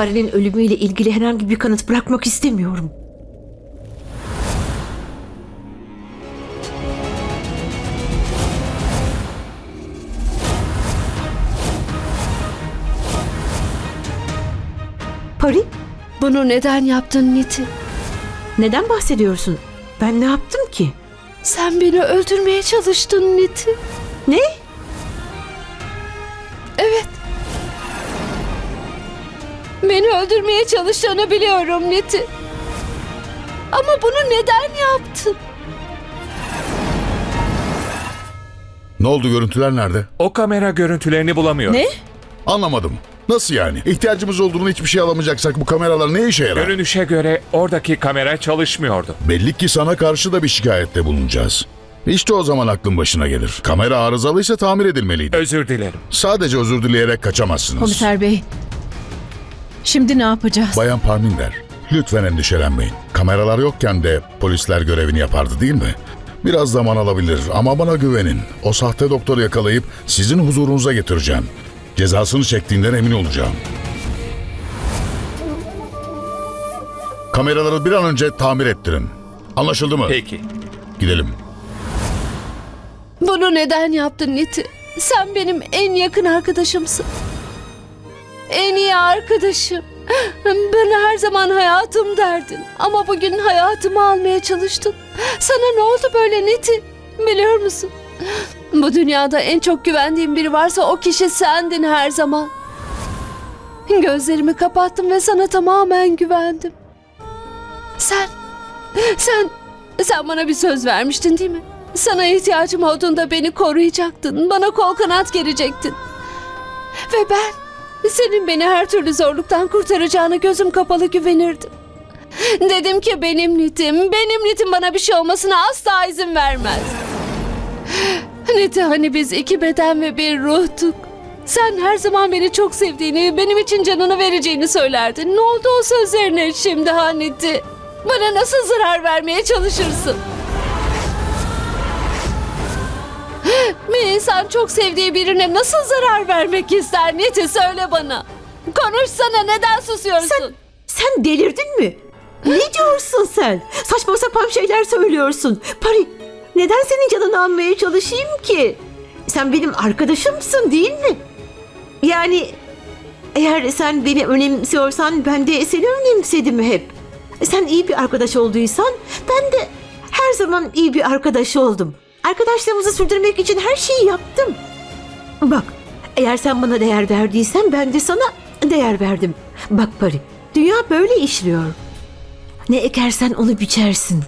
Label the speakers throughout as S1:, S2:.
S1: Pari'nin ölümüyle ilgili herhangi bir kanıt bırakmak istemiyorum. Pari,
S2: Bunu neden yaptın Niti?
S1: neden bahsediyorsun? Ben ne yaptım ki?
S2: Sen beni öldürmeye çalıştın Niti.
S1: Ne?
S2: Evet. Beni öldürmeye çalıştığını biliyorum Niti. Ama bunu neden yaptın?
S3: Ne oldu görüntüler nerede?
S4: O kamera görüntülerini bulamıyor.
S1: Ne?
S3: Anlamadım. Nasıl yani? İhtiyacımız olduğunu hiçbir şey alamayacaksak bu kameralar ne işe yarar?
S4: Görünüşe göre oradaki kamera çalışmıyordu.
S3: Belli ki sana karşı da bir şikayette bulunacağız. İşte o zaman aklın başına gelir. Kamera arızalıysa tamir edilmeliydi.
S4: Özür dilerim.
S3: Sadece özür dileyerek kaçamazsınız.
S5: Komiser bey. Şimdi ne yapacağız?
S3: Bayan Parminder, lütfen endişelenmeyin. Kameralar yokken de polisler görevini yapardı değil mi? Biraz zaman alabilir ama bana güvenin. O sahte doktoru yakalayıp sizin huzurunuza getireceğim. Cezasını çektiğinden emin olacağım. Kameraları bir an önce tamir ettirin. Anlaşıldı mı?
S4: Peki.
S3: Gidelim.
S2: Bunu neden yaptın Niti? Sen benim en yakın arkadaşımsın. En iyi arkadaşım. Bana her zaman hayatım derdin. Ama bugün hayatımı almaya çalıştın. Sana ne oldu böyle Niti? Biliyor musun? Bu dünyada en çok güvendiğim biri varsa o kişi sendin her zaman. Gözlerimi kapattım ve sana tamamen güvendim. Sen, sen, sen bana bir söz vermiştin değil mi? Sana ihtiyacım olduğunda beni koruyacaktın. Bana kol kanat gerecektin. Ve ben senin beni her türlü zorluktan kurtaracağına gözüm kapalı güvenirdim. Dedim ki benim nitim, benim nitim bana bir şey olmasına asla izin vermez. Niti hani biz iki beden ve bir ruhtuk. Sen her zaman beni çok sevdiğini, benim için canını vereceğini söylerdin. Ne oldu o sözlerine şimdi ha Niti? Bana nasıl zarar vermeye çalışırsın? Bir insan çok sevdiği birine nasıl zarar vermek ister Niti söyle bana. Konuşsana neden susuyorsun?
S1: Sen, sen delirdin mi? Ne diyorsun sen? Saçma sapan şeyler söylüyorsun. Pari, neden senin canını almaya çalışayım ki? Sen benim arkadaşımsın değil mi? Yani eğer sen beni önemsiyorsan ben de seni önemsedim hep. Sen iyi bir arkadaş olduysan ben de her zaman iyi bir arkadaş oldum. Arkadaşlığımızı sürdürmek için her şeyi yaptım. Bak, eğer sen bana değer verdiysen ben de sana değer verdim. Bak Pari, dünya böyle işliyor. Ne ekersen onu biçersin.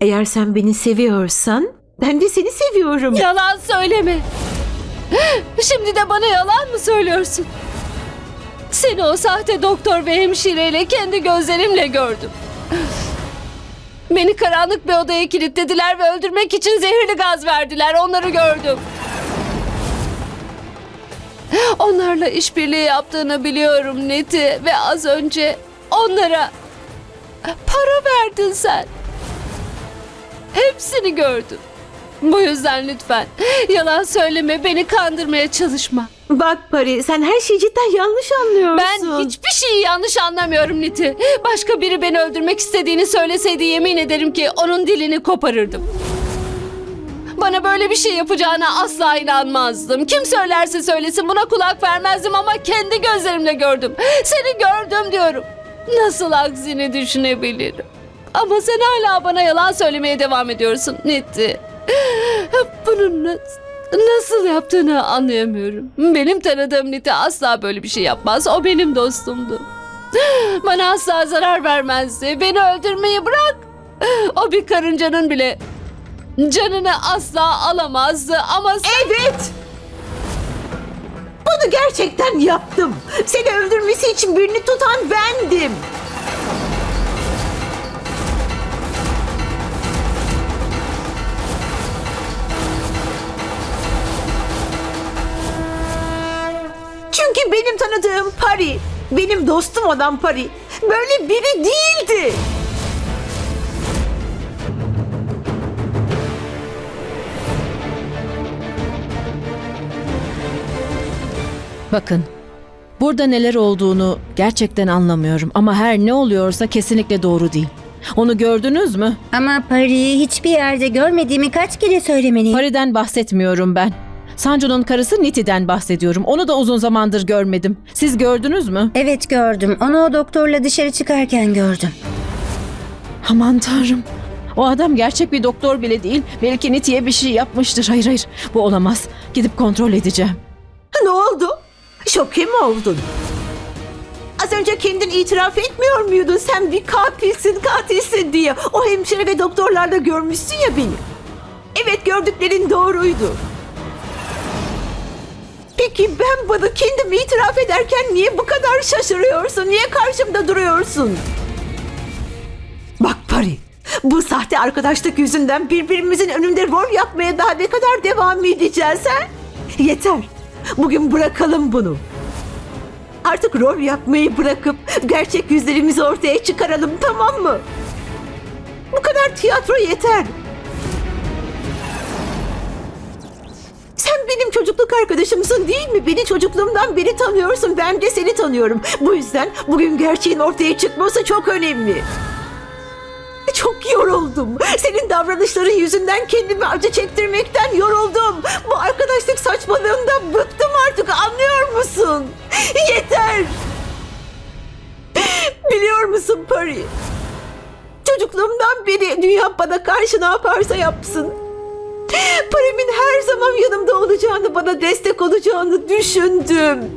S1: Eğer sen beni seviyorsan ben de seni seviyorum.
S2: Yalan söyleme. Şimdi de bana yalan mı söylüyorsun? Seni o sahte doktor ve hemşireyle kendi gözlerimle gördüm. Beni karanlık bir odaya kilitlediler ve öldürmek için zehirli gaz verdiler. Onları gördüm. Onlarla işbirliği yaptığını biliyorum Neti ve az önce onlara para verdin sen. Hepsini gördüm. Bu yüzden lütfen yalan söyleme, beni kandırmaya çalışma.
S1: Bak Pari, sen her şeyi cidden yanlış anlıyorsun.
S2: Ben hiçbir şeyi yanlış anlamıyorum Niti. Başka biri beni öldürmek istediğini söyleseydi yemin ederim ki onun dilini koparırdım. Bana böyle bir şey yapacağına asla inanmazdım. Kim söylerse söylesin buna kulak vermezdim ama kendi gözlerimle gördüm. Seni gördüm diyorum. Nasıl aksini düşünebilirim? Ama sen hala bana yalan söylemeye devam ediyorsun Niti. Bunu nasıl, nasıl yaptığını anlayamıyorum. Benim tanıdığım Niti asla böyle bir şey yapmaz. O benim dostumdu. Bana asla zarar vermezdi. Beni öldürmeyi bırak. O bir karıncanın bile canını asla alamazdı ama sen...
S1: Evet! Bunu gerçekten yaptım. Seni öldürmesi için birini tutan bendim. Çünkü benim tanıdığım Pari, benim dostum olan Pari böyle biri değildi.
S5: Bakın. Burada neler olduğunu gerçekten anlamıyorum ama her ne oluyorsa kesinlikle doğru değil. Onu gördünüz mü?
S6: Ama Pari'yi hiçbir yerde görmediğimi kaç kere söylemeliyim?
S5: Pari'den bahsetmiyorum ben. Sancu'nun karısı Niti'den bahsediyorum. Onu da uzun zamandır görmedim. Siz gördünüz mü?
S6: Evet gördüm. Onu o doktorla dışarı çıkarken gördüm.
S5: Aman tanrım. O adam gerçek bir doktor bile değil. Belki Niti'ye bir şey yapmıştır. Hayır hayır bu olamaz. Gidip kontrol edeceğim.
S1: Ne oldu? Şoke mi oldun? Az önce kendin itiraf etmiyor muydun? Sen bir katilsin, katilsin diye. O hemşire ve doktorlarla görmüşsün ya beni. Evet gördüklerin doğruydu. Peki ben bunu kendim itiraf ederken niye bu kadar şaşırıyorsun? Niye karşımda duruyorsun? Bak Pari, bu sahte arkadaşlık yüzünden birbirimizin önünde rol yapmaya daha ne kadar devam edeceğiz ha? Yeter. Bugün bırakalım bunu. Artık rol yapmayı bırakıp gerçek yüzlerimizi ortaya çıkaralım tamam mı? Bu kadar tiyatro yeter. Sen benim çocukluk arkadaşımsın değil mi? Beni çocukluğumdan beri tanıyorsun. Ben de seni tanıyorum. Bu yüzden bugün gerçeğin ortaya çıkması çok önemli. Çok yoruldum. Senin davranışların yüzünden kendimi acı çektirmekten yoruldum. Bu arkadaşlık saçmalığından bıktım artık anlıyor musun? Yeter. Biliyor musun Pari? Çocukluğumdan beri dünya bana karşı ne yaparsa yapsın. Pari'min her zaman yanımda olacağını, bana destek olacağını düşündüm.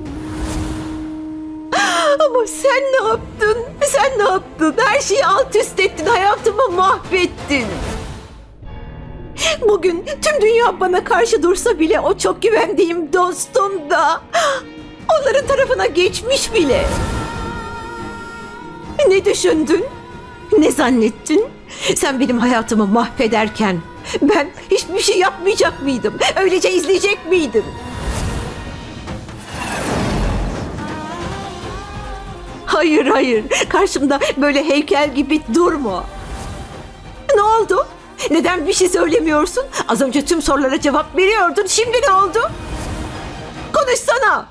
S1: Ama sen ne yaptın? Sen ne yaptın? Her şeyi alt üst ettin, hayatımı mahvettin. Bugün tüm dünya bana karşı dursa bile o çok güvendiğim dostum da onların tarafına geçmiş bile. Ne düşündün? Ne zannettin? Sen benim hayatımı mahvederken ben hiçbir şey yapmayacak mıydım? Öylece izleyecek miydim? Hayır hayır. Karşımda böyle heykel gibi durma. Ne oldu? Neden bir şey söylemiyorsun? Az önce tüm sorulara cevap veriyordun. Şimdi ne oldu? Konuşsana.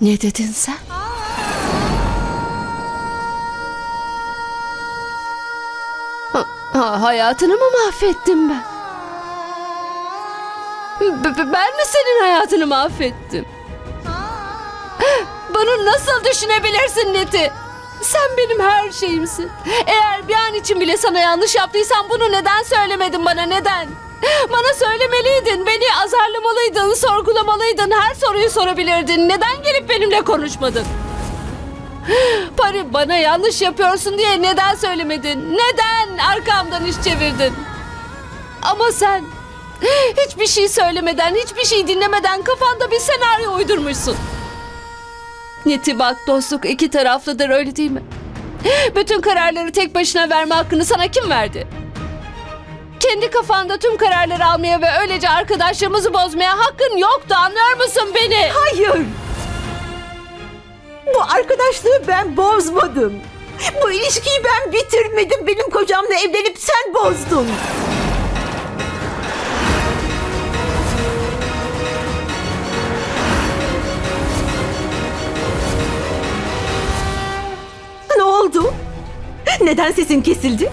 S2: Ne dedin sen? Ha, ha, hayatını mı mahvettim ben? B- ben mi senin hayatını mahvettim? Bunu nasıl düşünebilirsin Neti? Sen benim her şeyimsin. Eğer bir an için bile sana yanlış yaptıysam bunu neden söylemedin bana neden? Bana söylemeliydin, beni azarlamalıydın, sorgulamalıydın, her soruyu sorabilirdin. Neden gelip benimle konuşmadın? Pari bana yanlış yapıyorsun diye neden söylemedin? Neden arkamdan iş çevirdin? Ama sen hiçbir şey söylemeden, hiçbir şey dinlemeden kafanda bir senaryo uydurmuşsun. Neti bak dostluk iki taraflıdır öyle değil mi? Bütün kararları tek başına verme hakkını sana kim verdi? Kendi kafanda tüm kararları almaya ve öylece arkadaşlığımızı bozmaya hakkın yoktu anlıyor musun beni?
S1: Hayır. Bu arkadaşlığı ben bozmadım. Bu ilişkiyi ben bitirmedim. Benim kocamla evlenip sen bozdun. Ne oldu? Neden sesin kesildi?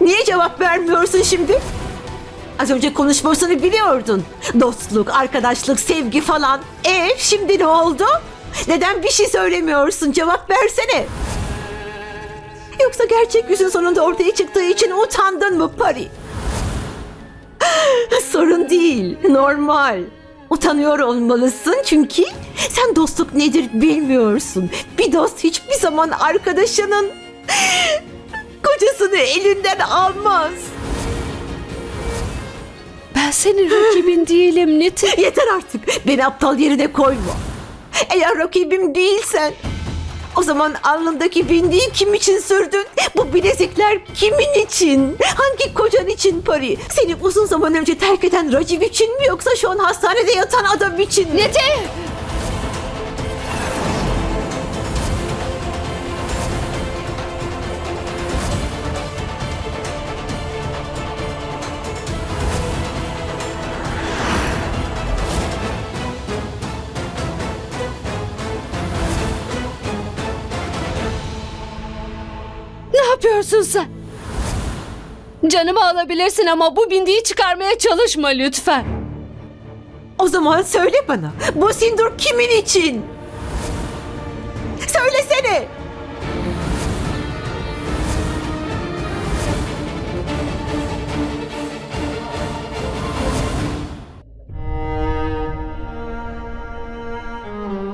S1: Niye cevap vermiyorsun şimdi? Az önce konuşmasını biliyordun. Dostluk, arkadaşlık, sevgi falan. E şimdi ne oldu? Neden bir şey söylemiyorsun? Cevap versene. Yoksa gerçek yüzün sonunda ortaya çıktığı için utandın mı Pari? Sorun değil, normal. Utanıyor olmalısın çünkü sen dostluk nedir bilmiyorsun. Bir dost hiçbir zaman arkadaşının kocasını elinden almaz.
S2: Ben senin rakibin değilim Neti.
S1: Yeter artık. Beni aptal yerine koyma. Eğer rakibim değilsen o zaman alnındaki bindiği kim için sürdün? Bu bilezikler kimin için? Hangi kocan için Pari? Seni uzun zaman önce terk eden Raciv için mi yoksa şu an hastanede yatan adam için mi?
S2: Neti! Sen? Canımı alabilirsin ama bu bindiği çıkarmaya çalışma lütfen.
S1: O zaman söyle bana. Bu sindur kimin için? Söylesene.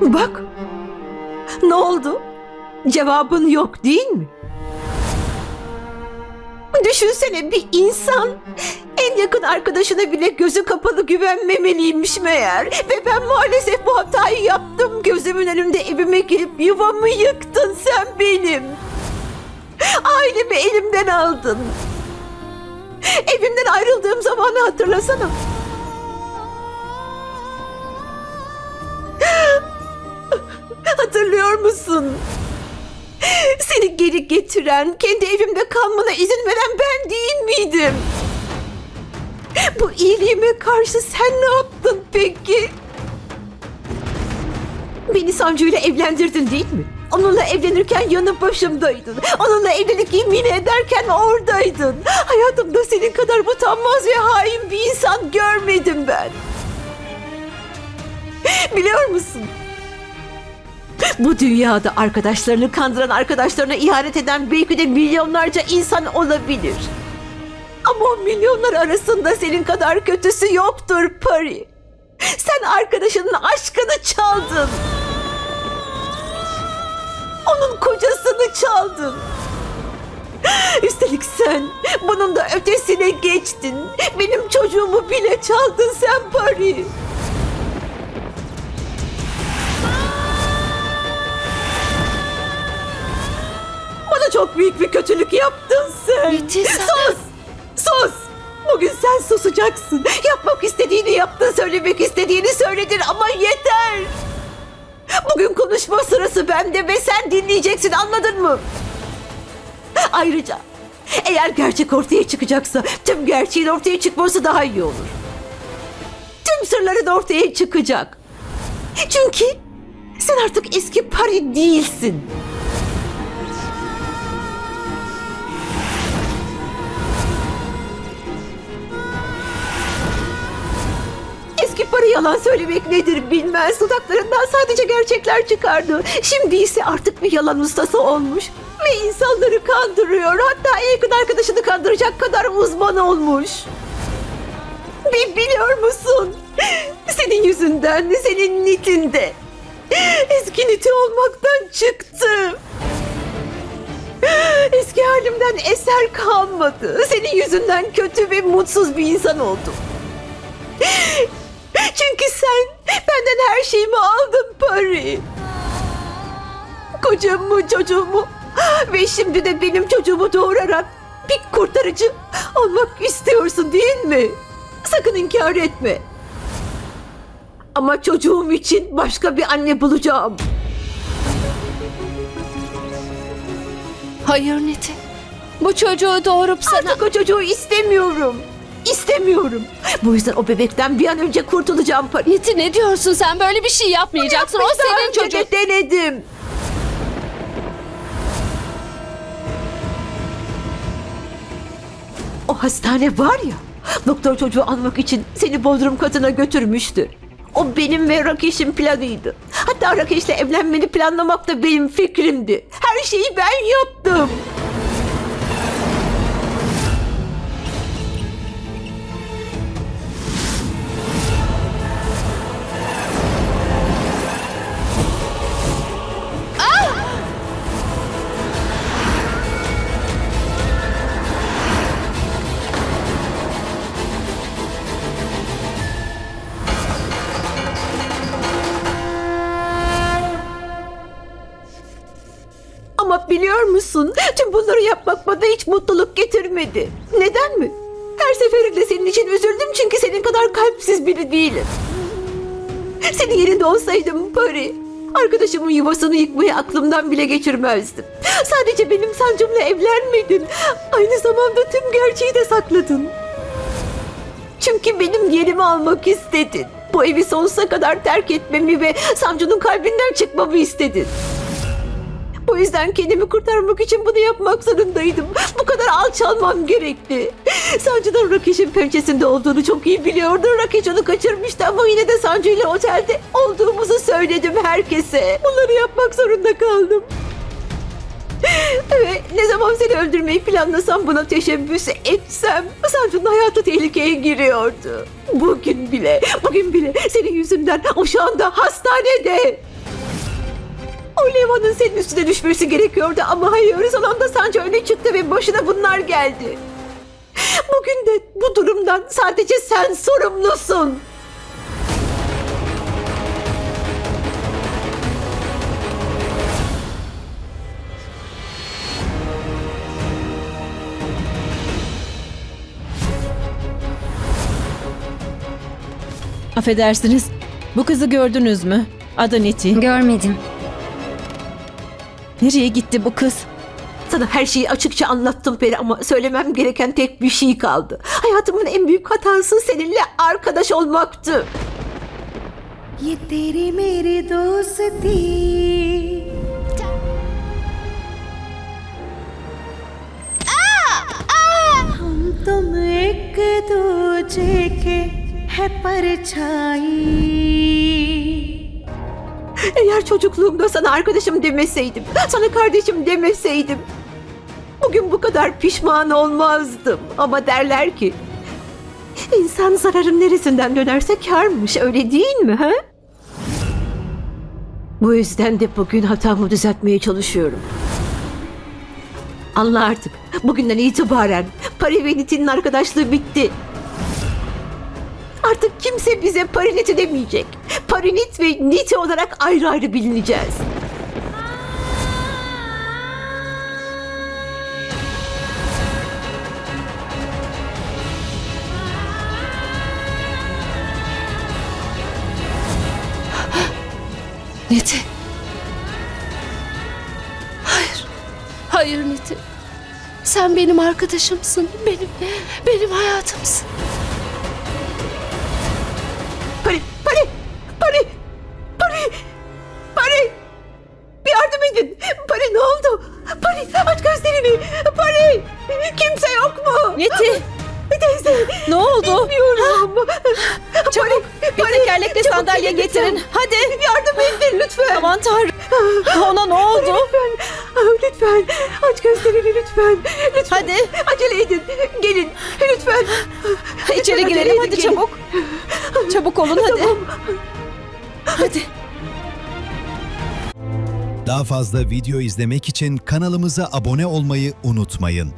S1: Bak. Ne oldu? Cevabın yok değil mi? Düşünsene bir insan en yakın arkadaşına bile gözü kapalı güvenmemeliymiş meğer. Ve ben maalesef bu hatayı yaptım. Gözümün önünde evime girip yuvamı yıktın sen benim. Ailemi elimden aldın. Evimden ayrıldığım zamanı hatırlasana. Hatırlıyor musun? Seni geri getiren, kendi evimde kalmana izin veren ben değil miydim? Bu iyiliğime karşı sen ne yaptın peki? Beni Sancu ile evlendirdin değil mi? Onunla evlenirken yanı başımdaydın. Onunla evlilik yemini ederken oradaydın. Hayatımda senin kadar utanmaz ve hain bir insan görmedim ben. Biliyor musun? Bu dünyada arkadaşlarını kandıran, arkadaşlarına ihanet eden belki de milyonlarca insan olabilir. Ama o milyonlar arasında senin kadar kötüsü yoktur Pari. Sen arkadaşının aşkını çaldın. Onun kocasını çaldın. Üstelik sen bunun da ötesine geçtin. Benim çocuğumu bile çaldın sen Pari. Bana çok büyük bir kötülük yaptın sen.
S2: Sen-
S1: Sus! Sus! Bugün sen susacaksın. Yapmak istediğini yaptın, söylemek istediğini söyledin ama yeter. Bugün konuşma sırası bende ve sen dinleyeceksin anladın mı? Ayrıca eğer gerçek ortaya çıkacaksa tüm gerçeğin ortaya çıkması daha iyi olur. Tüm sırların ortaya çıkacak. Çünkü sen artık eski Pari değilsin. Yalan söylemek nedir bilmez. Dudaklarından sadece gerçekler çıkardı. Şimdi ise artık bir yalan ustası olmuş. Ve insanları kandırıyor. Hatta yakın arkadaşını kandıracak kadar uzman olmuş. Bi- biliyor musun? Senin yüzünden, senin nitinde. Eski niti olmaktan çıktım. Eski halimden eser kalmadı. Senin yüzünden kötü ve mutsuz bir insan oldum. Çünkü sen benden her şeyimi aldın Pari. Kocamı, çocuğumu ve şimdi de benim çocuğumu doğurarak bir kurtarıcı olmak istiyorsun değil mi? Sakın inkar etme. Ama çocuğum için başka bir anne bulacağım.
S2: Hayır Niti. Bu çocuğu doğurup sana...
S1: Artık o çocuğu istemiyorum. İstemiyorum. Bu yüzden o bebekten bir an önce kurtulacağım Pari.
S2: Niti ne diyorsun sen? Böyle bir şey yapmayacaksın. O
S1: Daha
S2: senin
S1: önce
S2: çocuğun.
S1: de denedim. O hastane var ya, doktor çocuğu almak için seni bodrum katına götürmüştü. O benim ve Rakeş'in planıydı. Hatta Rakeş'le evlenmeni planlamak da benim fikrimdi. Her şeyi ben yaptım. Tüm bunları yapmak bana hiç mutluluk getirmedi. Neden mi? Her seferinde senin için üzüldüm çünkü senin kadar kalpsiz biri değilim. Senin yerinde olsaydım Pari, arkadaşımın yuvasını yıkmayı aklımdan bile geçirmezdim. Sadece benim sancımla evlenmedin. Aynı zamanda tüm gerçeği de sakladın. Çünkü benim yerimi almak istedin. Bu evi sonsuza kadar terk etmemi ve Samcu'nun kalbinden çıkmamı istedin. Bu yüzden kendimi kurtarmak için bunu yapmak zorundaydım. Bu kadar alçalmam gerekti. Sancı'nın Rakesh'in pençesinde olduğunu çok iyi biliyordu. Rakesh onu kaçırmıştı ama yine de Sancı ile otelde olduğumuzu söyledim herkese. Bunları yapmak zorunda kaldım. Ve ne zaman seni öldürmeyi planlasam buna teşebbüs etsem Sancı'nın hayatı tehlikeye giriyordu. Bugün bile, bugün bile senin yüzünden o şu anda hastanede. O Leva'nın senin üstüne düşmesi gerekiyordu ama hayır son anda Sancı öne çıktı ve başına bunlar geldi. Bugün de bu durumdan sadece sen sorumlusun.
S5: Affedersiniz. Bu kızı gördünüz mü? Adı Niti.
S6: Görmedim.
S5: Nereye gitti bu kız?
S1: Sana her şeyi açıkça anlattım Peri ama söylemem gereken tek bir şey kaldı. Hayatımın en büyük hatası seninle arkadaş olmaktı.
S7: ये तेरी मेरी दोस्ती हम तुम एक दूजे के है परछाई
S1: eğer çocukluğumda sana arkadaşım demeseydim, sana kardeşim demeseydim, bugün bu kadar pişman olmazdım. Ama derler ki, insan zararın neresinden dönerse karmış, öyle değil mi ha? Bu yüzden de bugün hatamı düzeltmeye çalışıyorum. Anla artık, bugünden itibaren Pari ve Nitin'in arkadaşlığı bitti. Artık kimse bize Pariniti demeyecek. Parinit ve Niti olarak ayrı ayrı bilineceğiz.
S2: Niti. Hayır. Hayır Niti. Sen benim arkadaşımsın. Benim, benim hayatımsın.
S5: Niti!
S1: Teyze.
S5: Ne oldu?
S1: Bilmiyorum.
S5: Çabuk bir tekerlekli
S1: çabuk
S5: sandalye
S1: gelin lütfen.
S5: getirin. Hadi.
S1: Yardım edin lütfen.
S5: Aman tanrım. Ona ne oldu?
S1: Lütfen. Ah, Lütfen. Aç gözlerini lütfen. Lütfen.
S5: Hadi.
S1: Acele edin. Gelin. Lütfen.
S5: İçeri
S1: Lütfen
S5: girelim
S1: acele
S5: hadi
S1: gelin.
S5: çabuk. Çabuk olun hadi.
S1: Tamam.
S5: Hadi.
S8: Daha fazla video izlemek için kanalımıza abone olmayı unutmayın.